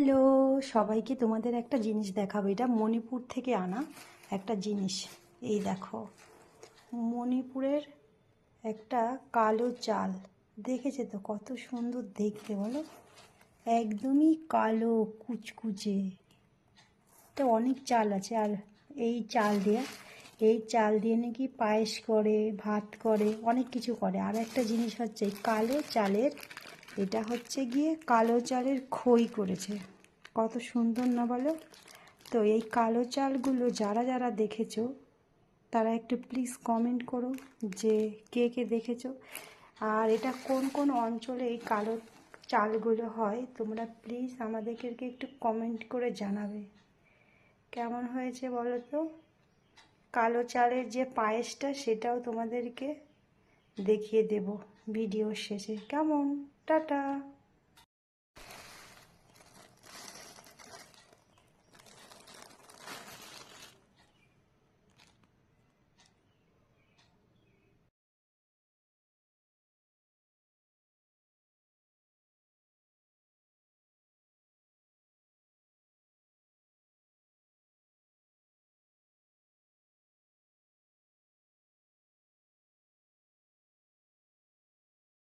Hello, সবাইকে তোমাদের একটা জিনিস দেখাবো। এটা মণিপুর থেকে আনা একটা জিনিস। এই দেখো, মণিপুরের একটা কালো চাল। দেখেছে তো কত সুন্দর দেখতে, বলো? একদমই কালো, কুচকুচে। তো অনেক চাল আছে, আর এই চাল দিয়ে, এই চাল দিয়ে নাকি পায়েস করে, ভাত করে, অনেক কিছু করে। আর একটা জিনিস হচ্ছে, কালো চালের এটা হচ্ছে গিয়ে কালো চালের খই করেছে। কত সুন্দর না বলো? তো এই কালো চালগুলো যারা যারা দেখেছ, তারা একটু প্লিজ কমেন্ট করো যে কে কে দেখেছ। আর এটা কোন কোন অঞ্চলে এই কালো চালগুলো হয়, তোমরা প্লিজ আমাদেরকে একটু কমেন্ট করে জানাবে। কেমন হয়েছে বলো তো? কালো চালের যে পায়েসটা, সেটাও তোমাদেরকে দেখিয়ে দেব ভিডিও শেষে। কেমন? টাটা।